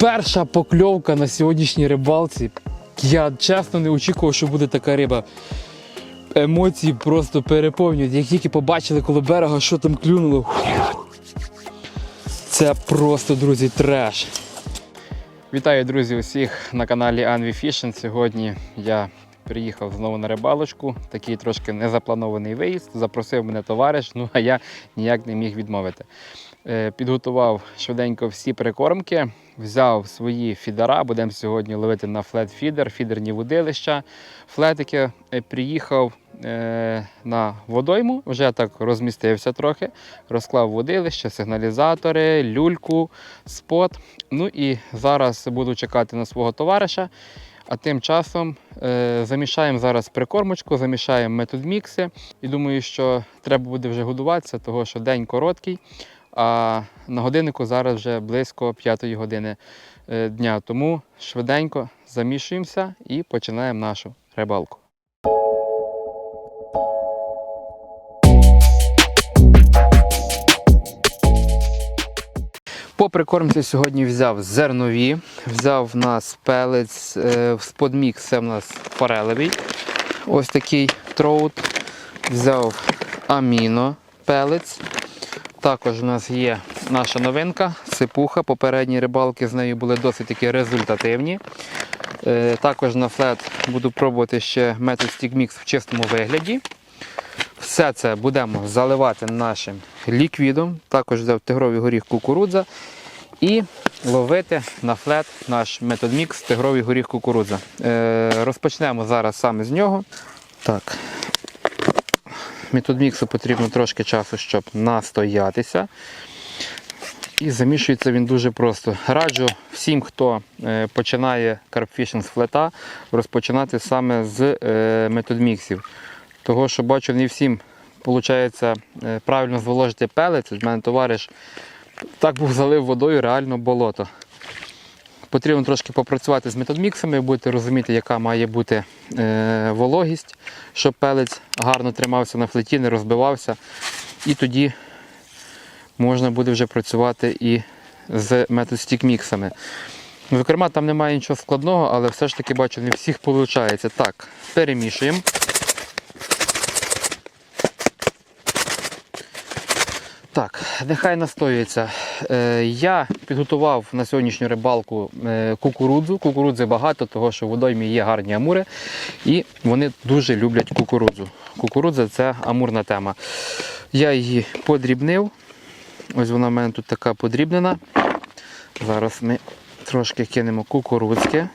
Перша покльовка на сьогоднішній рибалці. Я чесно не очікував, що буде така риба. Емоції просто переповнюють. Як тільки побачили коло берега, що там клюнуло. Це просто, друзі, треш. Вітаю, друзі, усіх на каналі Anvi Fishing. Сьогодні я приїхав знову на рибалочку. Такий трошки незапланований виїзд. Запросив мене товариш, ну а я ніяк не міг відмовити. Е, Підготував швиденько всі прикормки, взяв свої фідера. Будемо сьогодні ловити на флет-фідер, фідерні водилища. Флетики Е, приїхав е, на водойму, вже так розмістився трохи, розклав водилище, сигналізатори, люльку, спот. Ну і зараз буду чекати на свого товариша. А тим часом е, замішаємо зараз прикормочку, замішаємо методмікси. І думаю, що треба буде вже годуватися, того що день короткий. А на годиннику зараз вже близько 5 години е, дня. Тому швиденько замішуємося і починаємо нашу рибалку. По прикормці сьогодні взяв зернові, взяв в нас пелець е, в сподмікс, це в нас форелевий. Ось такий троут. Взяв аміно пелець. Також у нас є наша новинка, сипуха. Попередні рибалки з нею були досить таки результативні. Е, Також на флет буду пробувати ще метод Mix в чистому вигляді. Все це будемо заливати нашим ліквідом. Також взяв тигровий горіх кукурудза. І ловити на флет наш метод мікс тигровий горіх кукурудза. Е, розпочнемо зараз саме з нього. Так. Метод міксу потрібно трошки часу, щоб настоятися. І замішується він дуже просто. Раджу всім, хто е, починає карпфішинг з флета, розпочинати саме з е, методміксів. Того, що бачу, не всім виходить правильно зволожити пелець. У мене товариш так був залив водою реально болото. Потрібно трошки попрацювати з методміксами, будете розуміти, яка має бути е, вологість, щоб пелець гарно тримався на флеті, не розбивався. І тоді можна буде вже працювати і з методстікміксами. Зокрема, там немає нічого складного, але все ж таки бачу, не всіх виходить. Так, перемішуємо. Так, нехай настоюється. Е, я підготував на сьогоднішню рибалку е, кукурудзу. Кукурудзи багато, того що в водоймі є гарні амури, і вони дуже люблять кукурудзу. Кукурудза це амурна тема. Я її подрібнив. Ось вона в мене тут така подрібнена. Зараз ми трошки кинемо кукурудзки.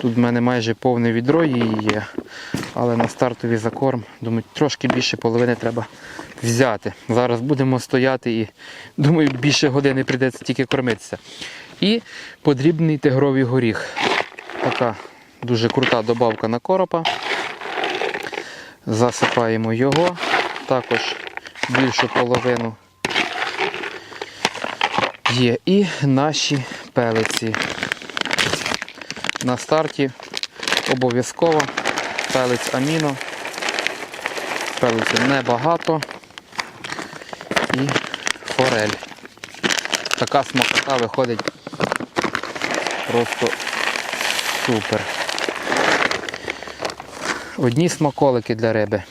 Тут в мене майже повне відро її є, але на стартовий закорм, думаю, трошки більше половини треба взяти. Зараз будемо стояти і думаю, більше години прийдеться тільки кормитися. І подрібний тигровий горіх. Така дуже крута добавка на коропа. Засипаємо його, також більшу половину є. І наші пелиці. На старті обов'язково пелець аміно. Пелицю небагато і форель. Така смакота виходить просто супер. Одні смаколики для риби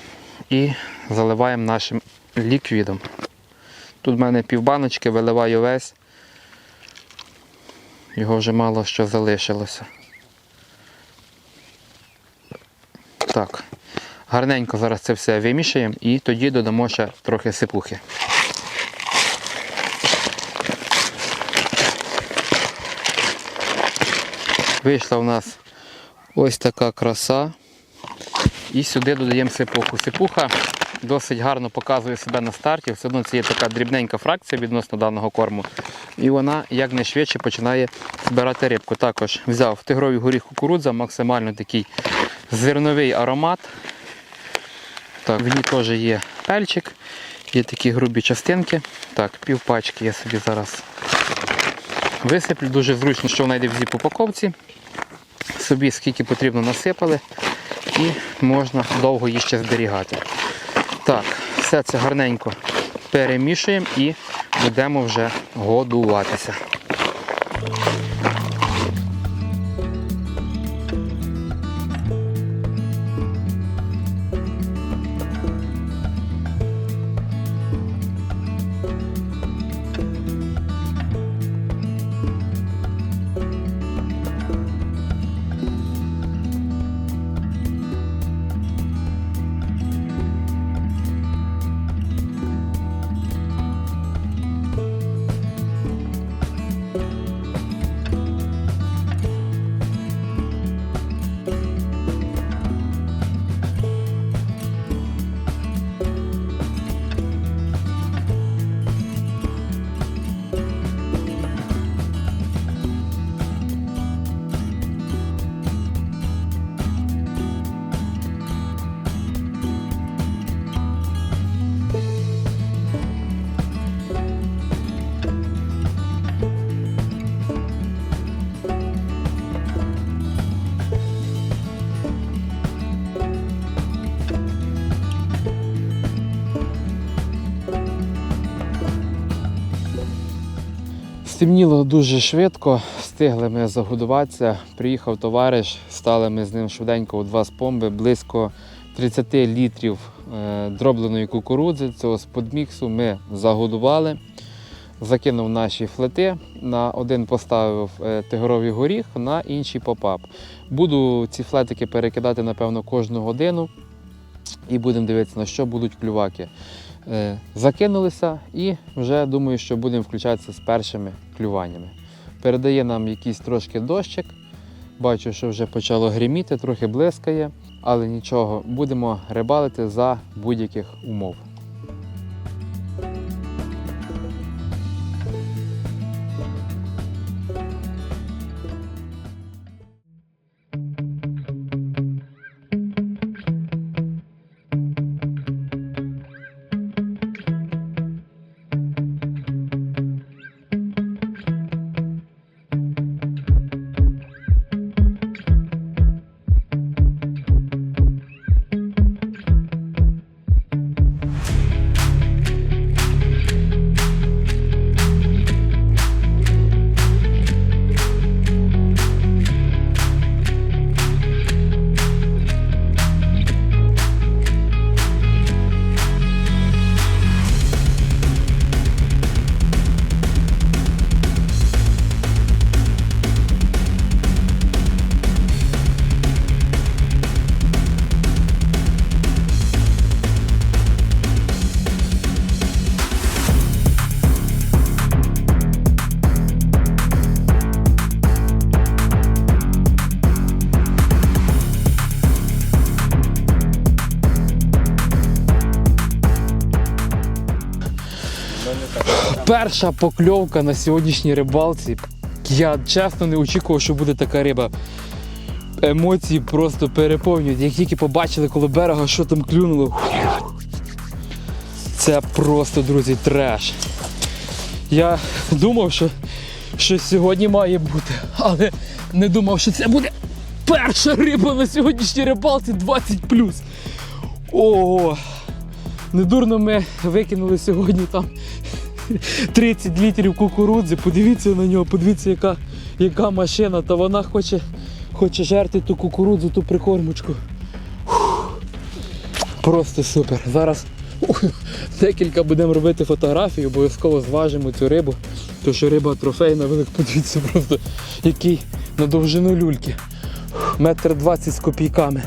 і заливаємо нашим ліквідом. Тут в мене півбаночки, виливаю весь. Його вже мало що залишилося. Так, гарненько зараз це все вимішаємо і тоді додамо ще трохи сипухи. Вийшла у нас ось така краса. І сюди додаємо сипуху. Сипуха досить гарно показує себе на старті. Все одно це є така дрібненька фракція відносно даного корму. І вона якнайшвидше починає збирати рибку. Також взяв тигровий горіх кукурудза, максимально такий зерновий аромат. Так, В ній теж є пельчик, є такі грубі частинки. Так, пів пачки я собі зараз висиплю. Дуже зручно, що вона йде в зіп упаковці. Собі скільки потрібно насипали і можна довго її ще зберігати. Так, все це гарненько перемішуємо і будемо вже годуватися. Стемніло дуже швидко, встигли ми загодуватися. Приїхав товариш, стали ми з ним швиденько у два спомби, близько 30 літрів е, дробленої кукурудзи. Цього з подміксу ми загодували. Закинув наші флети. На один поставив е, тигровий горіх, на інший попап. Буду ці флетики перекидати, напевно, кожну годину і будемо дивитися, на що будуть клюваки. Е, Закинулися і вже думаю, що будемо включатися з першими клюваннями. Передає нам якийсь трошки дощик. Бачу, що вже почало гріміти, трохи блискає, але нічого, будемо рибалити за будь-яких умов. Перша покльовка на сьогоднішній рибалці. Я чесно не очікував, що буде така риба. Емоції просто переповнюють. Як тільки побачили коло берега, що там клюнуло. Це просто, друзі, треш. Я думав, що, що сьогодні має бути, але не думав, що це буде перша риба на сьогоднішній рибалці 20. Ого! Недурно ми викинули сьогодні там 30 літрів кукурудзи. Подивіться на нього, подивіться, яка, яка машина, та вона хоче, хоче жерти ту кукурудзу, ту прикормочку. Просто супер. Зараз декілька будемо робити фотографій, обов'язково зважимо цю рибу. То що риба трофейна, велик, подивіться просто, який на довжину люльки. Метр двадцять з копійками.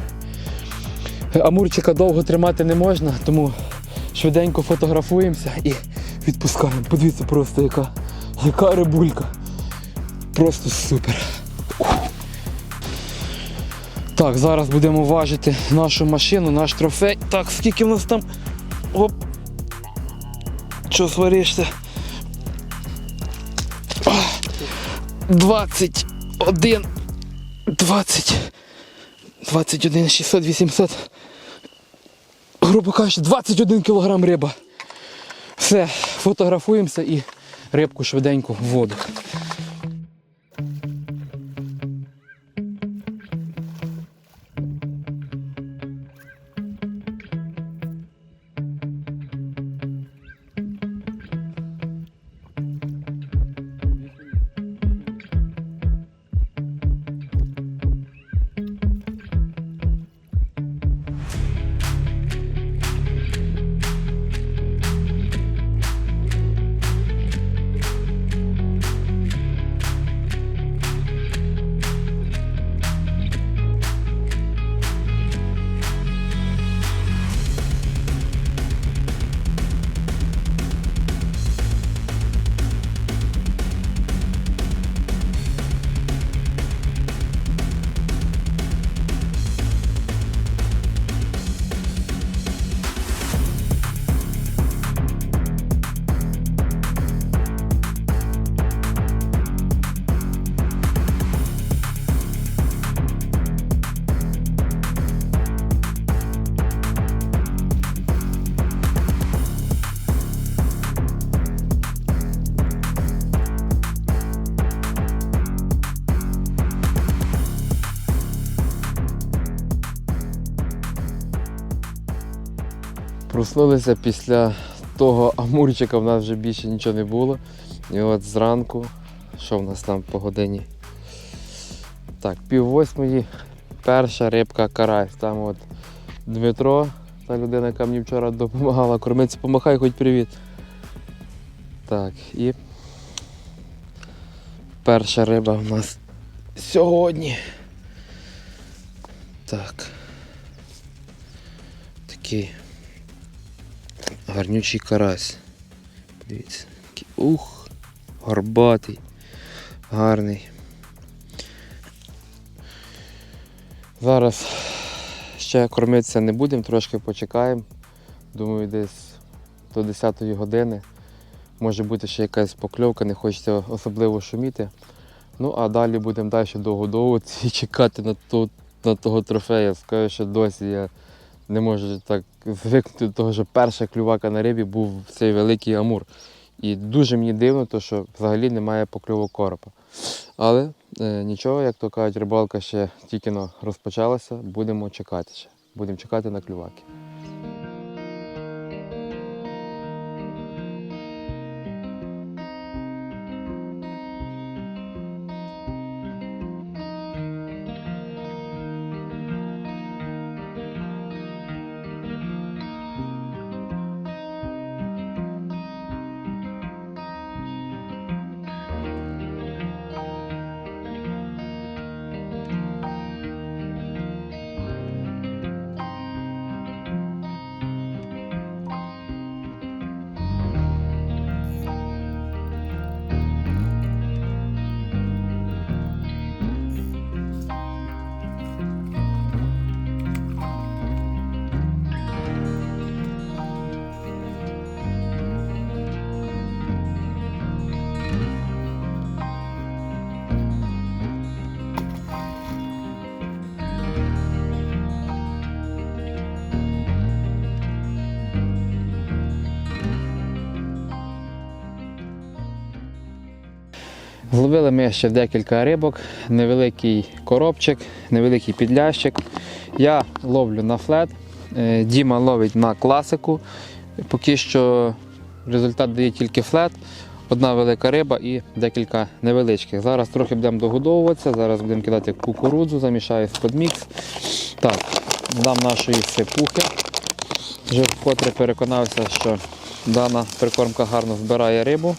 Амурчика довго тримати не можна, тому швиденько фотографуємося і відпускаємо. Подивіться просто, яка, яка рибулька. Просто супер. Так, зараз будемо важити нашу машину, наш трофей. Так, скільки в нас там. Оп. Що сваришся? 21. 20. 21, 600, 800. Грубо кажучи, 21 кілограм риба. Все, фотографуємося і рибку швиденько в воду. Проснулися після того амурчика, в нас вже більше нічого не було. І от зранку, що в нас там по годині? Так, пів восьмої, перша рибка карась. Там от Дмитро, та людина, яка мені вчора допомагала кормитися, помахай хоч привіт. Так, і перша риба в нас сьогодні. Так. Такий гарнючий карась. Дивіться, ух, горбатий, гарний. Зараз ще кормитися не будемо, трошки почекаємо. Думаю, десь до 10 години. Може бути ще якась покльовка, не хочеться особливо шуміти. Ну а далі будемо далі догодовувати і чекати на, ту, на того трофея. Скажу, що досі я не можу так звикнути до того, що перша клювака на рибі був цей великий амур. І дуже мені дивно, то, що взагалі немає покльовок коропа. Але е, нічого, як то кажуть, рибалка ще тільки розпочалася, будемо чекати ще. Будемо чекати на клюваки. Зловили ми ще декілька рибок, невеликий коробчик, невеликий підлящик. Я ловлю на флет, е, Діма ловить на класику. Поки що результат дає тільки флет, одна велика риба і декілька невеличких. Зараз трохи будемо догодовуватися, зараз будемо кидати кукурудзу, замішаю з подмікс. Так, дам нашої сипухи. Вже вкотре переконався, що дана прикормка гарно збирає рибу.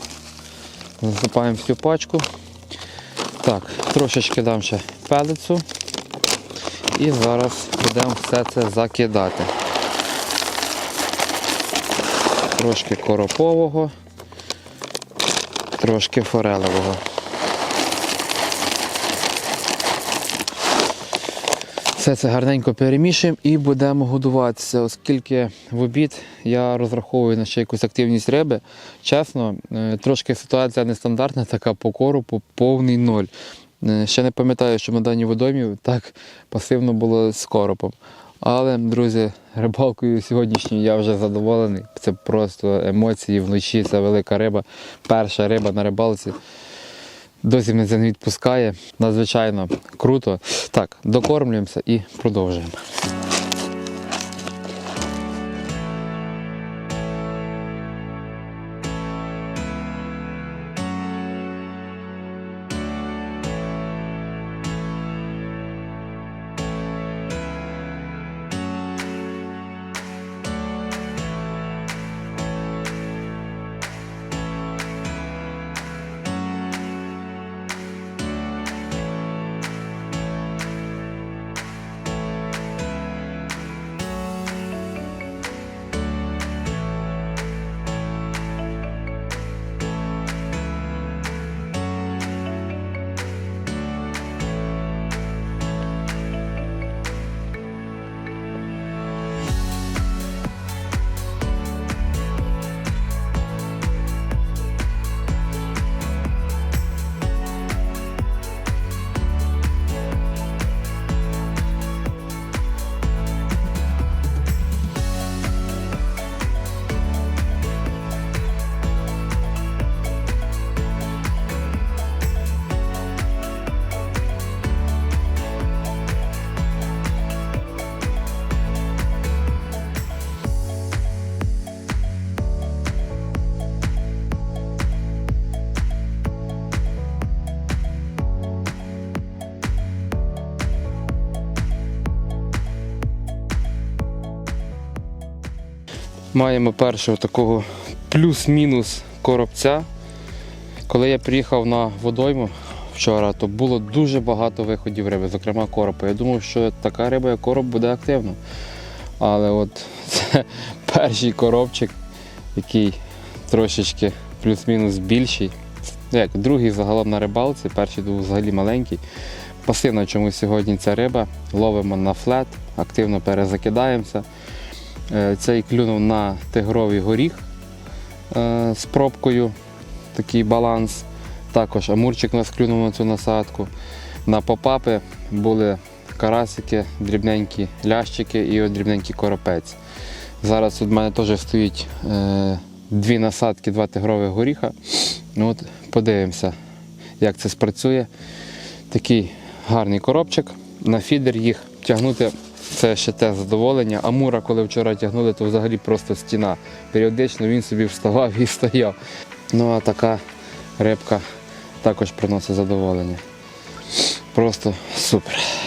Засипаємо всю пачку. Так, трошечки дам ще пелицю. І зараз будемо все це закидати. Трошки коропового, трошки форелевого. Все це гарненько перемішуємо і будемо годуватися, оскільки в обід я розраховую на ще якусь активність риби. Чесно, е, трошки ситуація нестандартна, така по коропу, повний ноль. Е, Ще не пам'ятаю, що на даній водомі так пасивно було з коропом. Але, друзі, рибалкою сьогоднішньою я вже задоволений. Це просто емоції вночі, це велика риба. Перша риба на рибалці. Досі мене це не відпускає. Надзвичайно круто. Так, докормлюємося і продовжуємо. Маємо першого такого плюс-мінус коробця. Коли я приїхав на водойму вчора, то було дуже багато виходів риби, зокрема коропа. Я думав, що така риба, як короб, буде активна. Але от це перший коробчик, який трошечки плюс-мінус більший. Як другий загалом на рибалці, перший був взагалі маленький. Пасивна чомусь сьогодні ця риба. Ловимо на флет, активно перезакидаємося. Е, Цей клюнув на тигровий горіх е, з пробкою, такий баланс. Також амурчик у нас клюнув на цю насадку. На попапи були карасики, дрібненькі лящики і дрібненький коропець. Зараз в мене теж стоїть е, дві насадки, два тигрових горіха. Ну, от подивимося, як це спрацює. Такий гарний коробчик. На фідер їх тягнути це ще те задоволення. Амура, коли вчора тягнули, то взагалі просто стіна. Періодично він собі вставав і стояв. Ну а така рибка також приносить задоволення. Просто супер.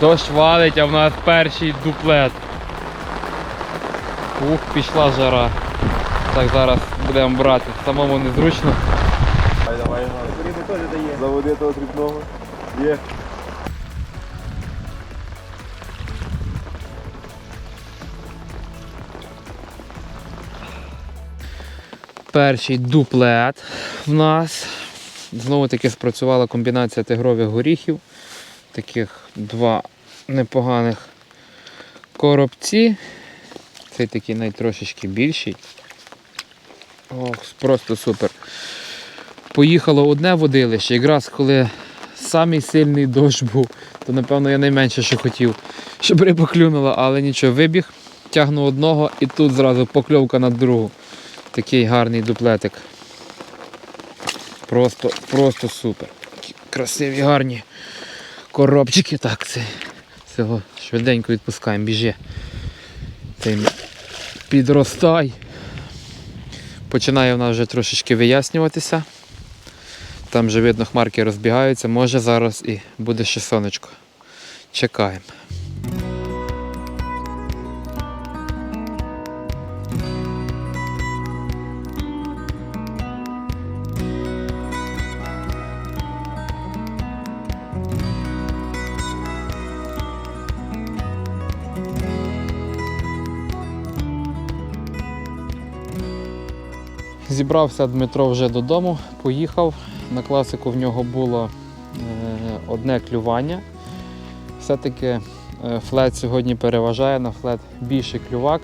Дощ валить, а в нас перший дуплет. Ух, пішла жара. Так, зараз будемо брати. Самому незручно. Давай, давай, давай. Заводи того дрібного. Є. Перший дуплет в нас. Знову таки спрацювала комбінація тигрових горіхів. Таких два непоганих коробці. Цей такий найтрошечки більший. Ох, просто супер. Поїхало одне водилище, якраз коли самий сильний дощ був, то напевно я найменше що хотів, щоб риба клюнула, але нічого, вибіг, тягну одного і тут зразу покльовка на другу. Такий гарний дуплетик. Просто, просто супер. Красиві, гарні коробчики. Так, це цього швиденько відпускаємо, біжи. Цей підростай. Починає в нас вже трошечки вияснюватися. Там вже видно хмарки розбігаються, може зараз і буде ще сонечко. Чекаємо. Зібрався Дмитро вже додому, поїхав. На класику в нього було е, одне клювання. Все-таки е, флет сьогодні переважає, на флет більший клювак.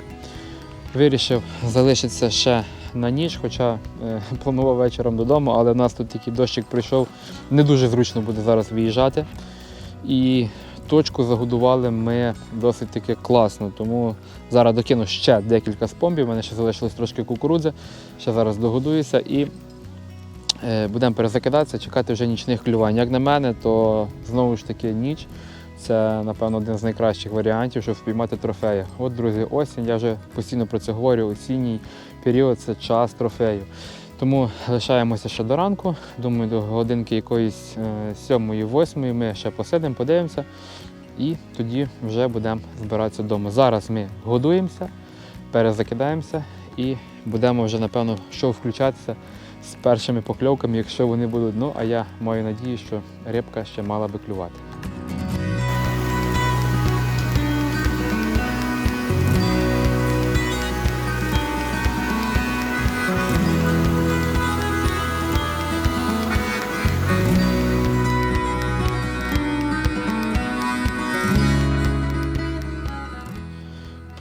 Вирішив залишитися ще на ніч, хоча е, планував вечором додому, але в нас тут тільки дощик прийшов, не дуже зручно буде зараз виїжджати. І точку загодували ми досить таки класно, тому зараз докину ще декілька спомбів, у мене ще залишилось трошки кукурудзи, ще зараз догодуюся і е, будемо перезакидатися, чекати вже нічних клювань. Як на мене, то знову ж таки ніч. Це, напевно, один з найкращих варіантів, щоб спіймати трофеї. От, друзі, осінь, я вже постійно про це говорю. Осінній період це час трофею. Тому лишаємося ще до ранку. Думаю, до годинки якоїсь е, сьомої, восьмої ми ще посидимо, подивимося. І тоді вже будемо збиратися вдома. Зараз ми годуємося, перезакидаємося і будемо вже, напевно, що включатися з першими покльовками, якщо вони будуть. Ну, а я маю надію, що рибка ще мала би клювати.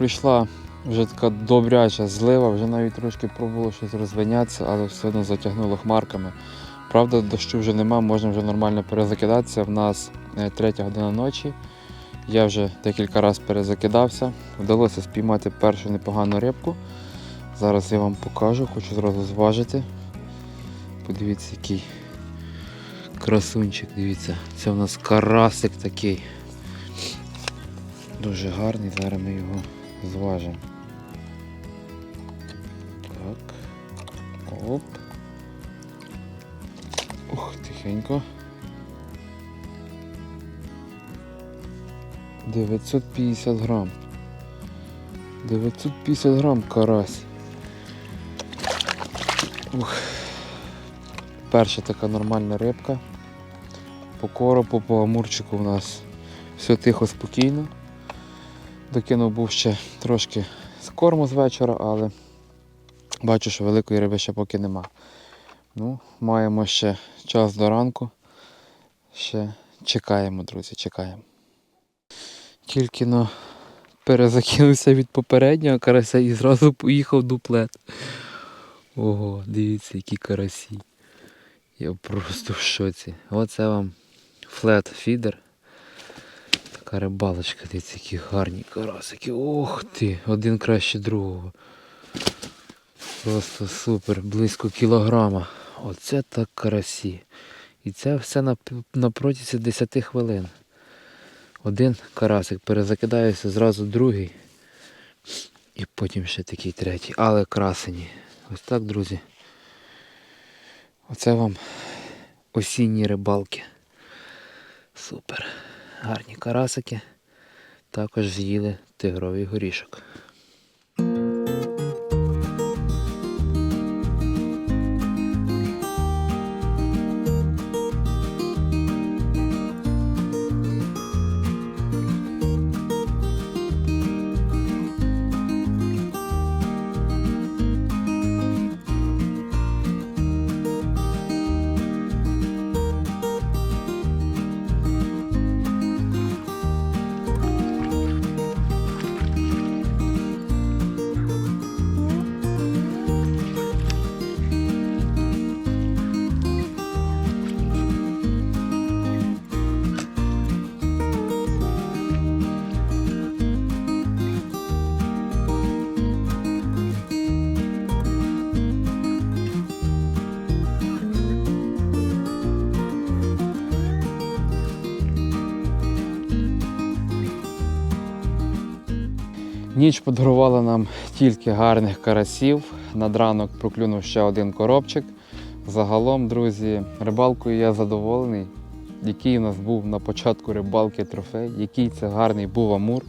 Прийшла вже така добряча злива, вже навіть трошки пробувало щось розвинятися, але все одно затягнуло хмарками. Правда, дощу вже нема, можна вже нормально перезакидатися. В нас е, третя година ночі. Я вже декілька разів перезакидався. Вдалося спіймати першу непогану рибку. Зараз я вам покажу, хочу зразу зважити. Подивіться, який красунчик, дивіться. Це в нас карасик такий. Дуже гарний, зараз ми його Зважим. Так. Оп. Ух, тихенько. 950 грам. 950 грам карась. Ух. Перша така нормальна рибка. По коропу, по амурчику у нас все тихо, спокійно. Докинув був ще трошки з корму з вечора, але бачу, що великої риби ще поки нема. Ну, маємо ще час до ранку. Ще чекаємо, друзі, чекаємо. Тільки но перезакинувся від попереднього карася і зразу поїхав дуплет. Ого, дивіться, які карасі. Я просто в шоці. Оце вам флет фідер. Така рибалочка, дивіться, які гарні карасики. Ох ти, один краще другого. Просто супер, близько кілограма. Оце так карасі. І це все на, на протязі 10 хвилин. Один карасик перезакидається, зразу другий. І потім ще такий третій. Але красені. Ось так, друзі. Оце вам осінні рибалки. Супер. Гарні карасики. Також з'їли тигровий горішок. Ніч подарувала нам тільки гарних карасів. Над ранок проклюнув ще один коробчик. Загалом, друзі, рибалкою я задоволений. Який у нас був на початку рибалки трофей, який це гарний був амур.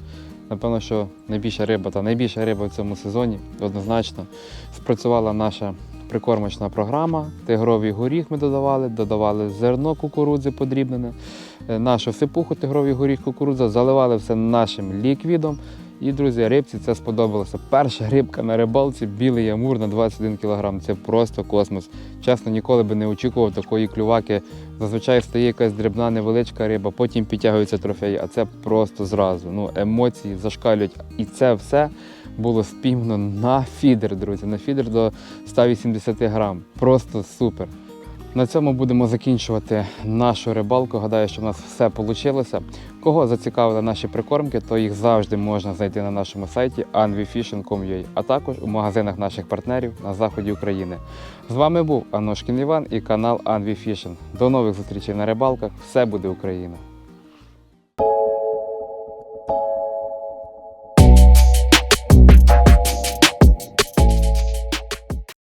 Напевно, що найбільша риба та найбільша риба в цьому сезоні однозначно спрацювала наша прикормочна програма. Тигровий горіх ми додавали, додавали зерно кукурудзи подрібнене, е, нашу сипуху тигровий горіх кукурудза, заливали все нашим ліквідом. І, друзі, рибці це сподобалося. Перша рибка на рибалці білий амур на 21 кг. Це просто космос. Чесно, ніколи би не очікував такої клюваки. Зазвичай стає якась дрібна невеличка риба, потім підтягуються трофеї, а це просто зразу. Ну, емоції зашкалюють. І це все було спіймано на фідер, друзі. На фідер до 180 грам. Просто супер. На цьому будемо закінчувати нашу рибалку. Гадаю, що в нас все вийшло. Кого зацікавили наші прикормки, то їх завжди можна знайти на нашому сайті anvifishing.com.ua, а також у магазинах наших партнерів на заході України. З вами був Аношкін Іван і канал Anvifishing. До нових зустрічей на рибалках. Все буде Україна!